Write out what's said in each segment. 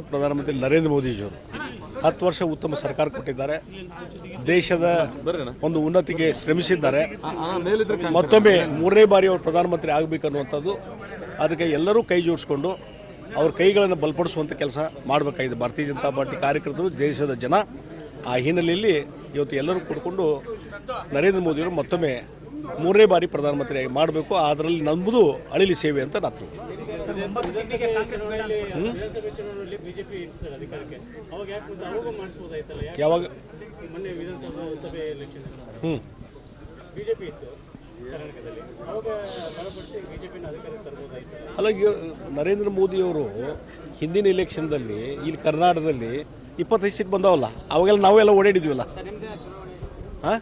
ಪ್ರಧಾನಮಂತ್ರಿ ನರೇಂದ್ರ ಮೋದಿಜಿಯವರು ಹತ್ತು ವರ್ಷ ಉತ್ತಮ ಸರ್ಕಾರ ಕೊಟ್ಟಿದ್ದಾರೆ. ದೇಶದ ಒಂದು ಉನ್ನತಿಗೆ ಶ್ರಮಿಸಿದ್ದಾರೆ. ಮತ್ತೊಮ್ಮೆ ಮೂರನೇ ಬಾರಿ ಅವರು ಪ್ರಧಾನಮಂತ್ರಿ ಆಗಬೇಕನ್ನುವಂಥದ್ದು ಅದಕ್ಕೆ ಎಲ್ಲರೂ ಕೈ ಜೋಡಿಸ್ಕೊಂಡು ಅವ್ರ ಕೈಗಳನ್ನು ಬಲಪಡಿಸುವಂಥ ಕೆಲಸ ಮಾಡಬೇಕಾಗಿದೆ. ಭಾರತೀಯ ಜನತಾ ಪಾರ್ಟಿ ಕಾರ್ಯಕರ್ತರು, ದೇಶದ ಜನ. ಆ ಹಿನ್ನೆಲೆಯಲ್ಲಿ ಇವತ್ತು ಎಲ್ಲರೂ ಕೂಡಿಕೊಂಡು ನರೇಂದ್ರ ಮೋದಿಯವರು ಮತ್ತೊಮ್ಮೆ ಮೂರನೇ ಬಾರಿ ಪ್ರಧಾನಮಂತ್ರಿ ಮಾಡಬೇಕು. ಅದರಲ್ಲಿ ನಮ್ಮದು ಅಳಿಲಿ ಸೇವೆ ಅಂತ ನಾ ಯಾವಾಗ? ಹ್ಞೂ ಅಲ್ಲ. ನರೇಂದ್ರ ಮೋದಿಯವರು ಹಿಂದಿನ ಇಲೆಕ್ಷನ್ದಲ್ಲಿ ಇಲ್ಲಿ ಕರ್ನಾಟಕದಲ್ಲಿ ಇಪ್ಪತ್ತೈದು ಸೀಟ್ ಬಂದವಲ್ಲ ಅವಾಗೆಲ್ಲ ನಾವೆಲ್ಲ ಓಡಾಡಿದ್ವಲ್ಲ? ಹಾಂ?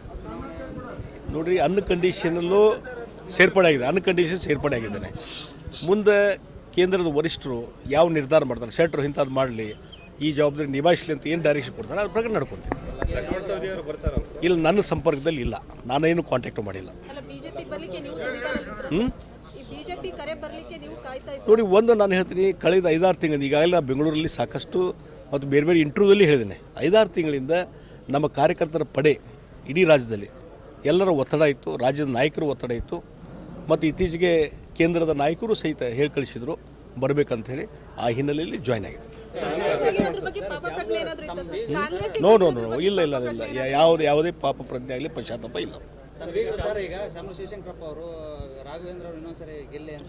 ನೋಡ್ರಿ ಅನ್ ಕಂಡೀಷನಲ್ಲೂ ಸೇರ್ಪಡೆ ಆಗಿದೆ ಅನ್ ಕಂಡೀಷನ್ ಸೇರ್ಪಡೆ ಆಗಿದ್ದಾನೆ. ಮುಂದೆ ಕೇಂದ್ರದ ವರಿಷ್ಠರು ಯಾವ ನಿರ್ಧಾರ ಮಾಡ್ತಾರೆ? ಶೆಟ್ರು ಇಂಥದ್ದು ಮಾಡಲಿ ಈ ಜವಾಬ್ದಾರಿ ನಿಭಾಯಿಸಲಿ ಅಂತ ಏನು ಡೈರೆಕ್ಷನ್ ಕೊಡ್ತಾರೆ? ಅದ್ರ ಪ್ರಕಾರ ನಡ್ಕೊತೀನಿ ಇಲ್ಲಿ ನನ್ನ ಸಂಪರ್ಕದಲ್ಲಿ ಇಲ್ಲ. ನಾನೇನು ಕಾಂಟ್ಯಾಕ್ಟ್ ಮಾಡಿಲ್ಲ. ಇದ್ದೀರಿ? ನೋಡಿ ಒಂದು ನಾನು ಹೇಳ್ತೀನಿ ಕಳೆದ ಐದಾರು ತಿಂಗಳಿಂದ ಈಗಾಗಲೇ ನಾನು ಬೆಂಗಳೂರಲ್ಲಿ ಸಾಕಷ್ಟು ಮತ್ತು ಬೇರೆ ಬೇರೆ ಇಂಟರ್ವ್ಯೂದಲ್ಲಿ ಹೇಳಿದ್ದೇನೆ. ಐದಾರು ತಿಂಗಳಿಂದ ನಮ್ಮ ಕಾರ್ಯಕರ್ತರ ಪಡೆ ಇಡೀ ರಾಜ್ಯದಲ್ಲಿ ಎಲ್ಲರ ಒತ್ತಡ ಇತ್ತು ರಾಜ್ಯದ ನಾಯಕರ ಒತ್ತಡ ಇತ್ತು. ಮತ್ತು ಇತ್ತೀಚೆಗೆ ಕೇಂದ್ರದ ನಾಯಕರು ಸಹಿತ ಹೇಳಿ ಕಳಿಸಿದರು ಬರಬೇಕಂತ ಹೇಳಿ ಆ ಹಿನ್ನೆಲೆಯಲ್ಲಿ ಜಾಯ್ನ್ ಆಗಿದೆ ನೋ ನೋ ನೋ ಇಲ್ಲ ಇಲ್ಲ ಇಲ್ಲ ಯಾವುದೇ ಯಾವುದೇ ಪಾಪ ಪ್ರಜ್ಞೆ ಆಗಲಿ ಪಶ್ಚಾತ್ತಾಪ ಇಲ್ಲ.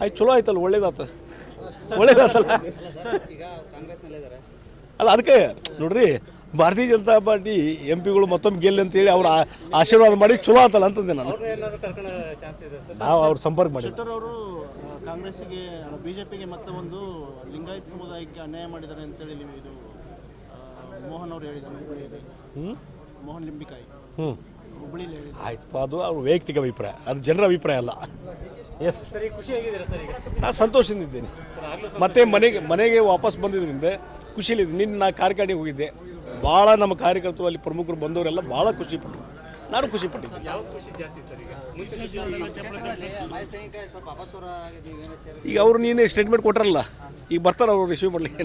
ಆಯ್ತು ಚಲೋ ಆಯ್ತಲ್ಲ ಒಳ್ಳೇದಾತ. ಒಳ್ಳೇದಾತಲ್ಲ. ಈಗ ಕಾಂಗ್ರೆಸ್ನಲ್ಲೇ ಇದ್ದಾರೆ ಅಲ್ಲ ಅದಕ್ಕೆ ನೋಡ್ರಿ ಭಾರತೀಯ ಜನತಾ ಪಾರ್ಟಿ ಎಂ ಪಿಗಳು ಮತ್ತೊಮ್ಮೆ ಗೆಲ್ಲಿ ಅಂತೇಳಿ ಅವ್ರ ಆಶೀರ್ವಾದ ಮಾಡಿ ಚಲೋ ಆತಲ್ಲ ಅಂತಂದೆ ನಾನು. ಏನಾದ್ರು ಕರ್ಕೊಳ್ಳೋ ಚಾನ್ಸ್ ಇದೆ ಸರ್? ನಾವು ಅವ್ರ ಸಂಪರ್ಕ ಮಾಡಿ ಕಾಂಗ್ರೆಸ್ಗೆ ಅವರು ಕಾಂಗ್ರೆಸ್ಸಿಗೆ ಬಿಜೆಪಿಗೆ ಮತ್ತೆ ಒಂದು ಲಿಂಗಾಯತ್ ಸಮುದಾಯಕ್ಕೆ ಅನ್ಯಾಯ ಮಾಡಿದ್ದಾರೆ ಅಂತೇಳಿ ನೀವು ಇದು ಮೋಹನ್ ಅವರು ಹೇಳಿದ್ದಾರೆ ಮೋಹನ್ ಲಿಂಬಿಕಾಯಿ. ಹ್ಞೂ ಆಯ್ತಪ್ಪ ಅದು ಅವ್ರ ವೈಯಕ್ತಿಕ ಅಭಿಪ್ರಾಯ ಅದು ಜನರ ಅಭಿಪ್ರಾಯ ಅಲ್ಲ. ಎಸ್ ಸರ್ ಖುಷಿ ಆಗಿದ್ದೀರಾ ಸರ್ ಈಗ? ನಾನು ಸಂತೋಷದಿಂದ ಇದ್ದೇನೆ. ಮತ್ತೆ ಮನೆಗೆ ಮನೆಗೆ ವಾಪಸ್ ಬಂದಿದ್ದರಿಂದ ಖುಷಿಲಿದ್ದೀನಿ ನಿನ್ನೆ ನಾ ಕಾರ್ಖಾನೆಗೆ ಹೋಗಿದ್ದೆ. ಭಾಳ ನಮ್ಮ ಕಾರ್ಯಕರ್ತರು ಅಲ್ಲಿ ಪ್ರಮುಖರು ಬಂದವರೆಲ್ಲ ಭಾಳ ಖುಷಿಪಟ್ಟರು. ನಾನು ಖುಷಿ ಪಟ್ಟಿದ್ದೀನಿ ಈಗ? ಅವರು ನೀನೇ ಸ್ಟೇಟ್ಮೆಂಟ್ ಕೊಟ್ಟರಲ್ಲ ಈಗ ಬರ್ತಾರೆ ಅವರು ರಿಸೀವ್ ಮಾಡಲಿಕ್ಕೆ.